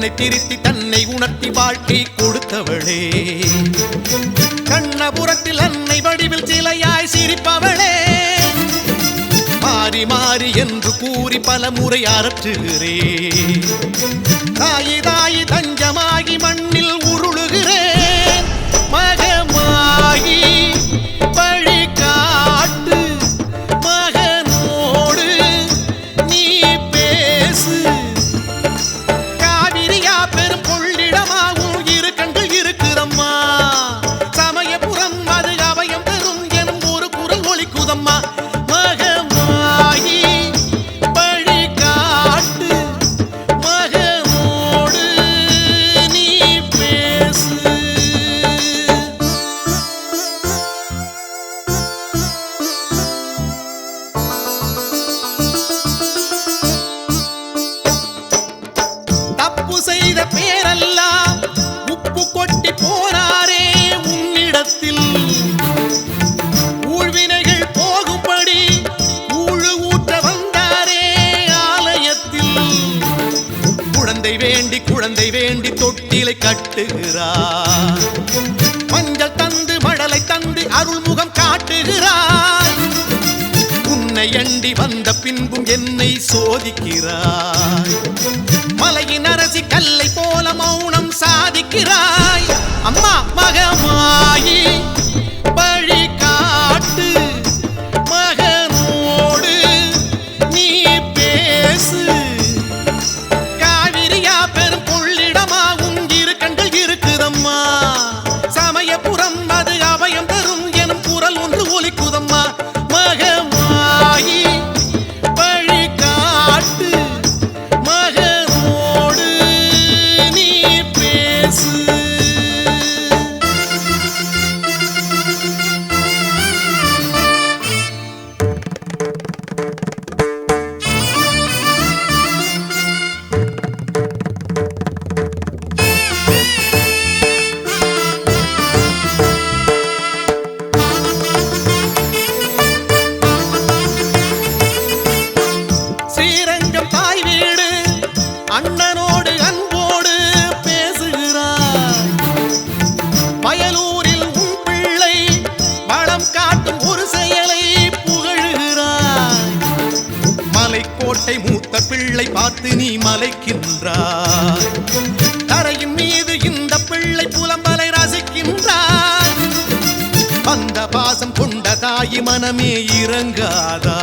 என்னை திருத்தி தன்னை உணர்த்தி வாழ்க்கை கொடுத்தவளே. கண்ணபுரத்தில் அன்னை வடிவில் சிலையாய் சிரிப்பவளே. மாறி மாறி என்று கூறி பல முறை அறற்றுகிறேன். தப்பு செய்த பேரெல்லாம் உப்பு கொட்டி போனாரே உன்னிடத்தில். ஊழ்வினைகள் போகும்படி ஊழு ஊற்ற வந்தாரே ஆலயத்தில். குழந்தை வேண்டி குழந்தை வேண்டி தொட்டிலை கட்டுகிறார். மஞ்சள் தந்து மடலை தந்து அருள்முகம் காட்டுகிறார். உன்னை எண்டி வந்த சோதிக்கிறாய். மலையின் அரசி கல்லை போல மௌனம் சாதிக்கிறாய். அம்மா மகமாயி கோட்டை மூத்த பிள்ளை பார்த்து நீ மலைக்கின்றார் தரையின் மீது இந்த பிள்ளை புலம்பலை ரசிக்கின்றார் அந்த பாசம் கொண்ட தாய் மனமே இறங்காதா?